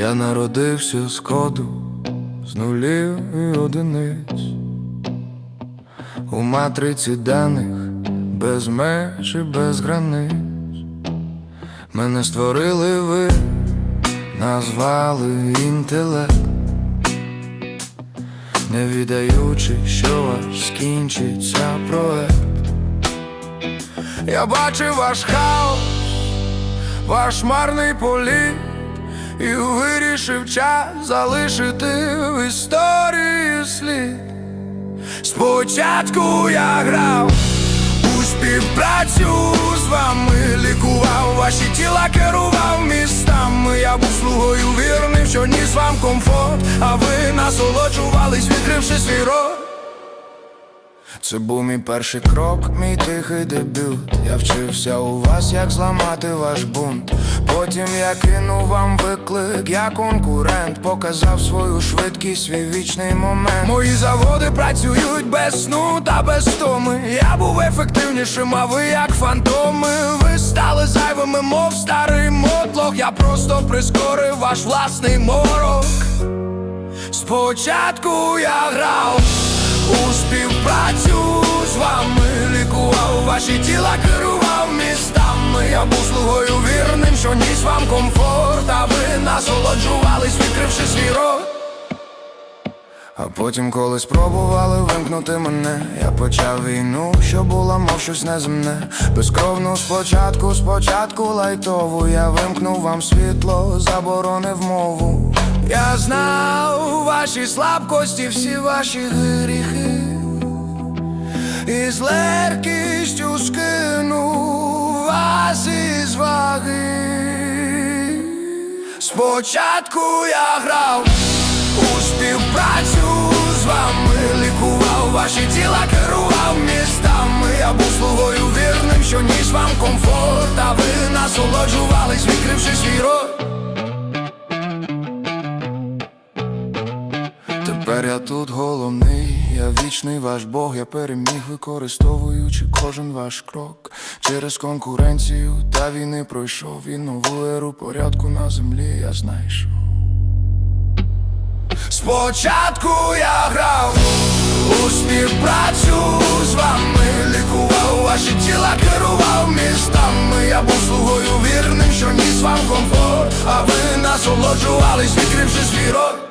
Я народився з коду, з нулів і одиниць, у матриці даних, без меж і без границь. Мене створили ви, назвали інтелект, не віддаючи, що ваш скінчиться проект. Я бачив ваш хаос, ваш марний політ І вирішив час залишити в історії слід. Спочатку я грав у співпрацю з вами, лікував ваші тіла, керував містами. Я був слугою вірним, що ніс вам комфорт, а ви насолоджувались, відкривши свій рот. Це був мій перший крок, мій тихий дебют. Я вчився у вас, як зламати ваш бунт. Потім я кинув вам виклик, я конкурент, показав свою швидкість, свій вічний момент. Мої заводи працюють без сну та без томи. Я був ефективнішим, а ви як фантоми. Ви стали зайвими, мов старий мотлох. Я просто прискорив ваш власний морок. Спочатку я грав ваші тіла, керував містами. Я був слугою вірним, що ніс вам комфорт, а ви насолоджувались, відкривши свій рот. А потім, коли спробували вимкнути мене, я почав війну, що була, мов щось неземне. Безкровну спочатку, спочатку лайтову. Я вимкнув вам світло, заборонив мову. Я знав ваші слабкості, всі ваші гріхи, і з Спочатку я грав у співпрацю з вами, лікував ваші тіла, керував містами. Я був слугою вірним, що ніс вам комфорт, а ви насолоджувались, відкривши свій рот. Тепер я тут головний, я вічний ваш Бог, я переміг, використовуючи кожен ваш крок. Через конкуренцію та війни пройшов і нову еру порядку на землі я знайшов. Спочатку я грав у співпрацю з вами, лікував ваші тіла, керував містами. Я був слугою вірним, що ніс вам комфорт, а ви насолоджувались, відкривши свій рот.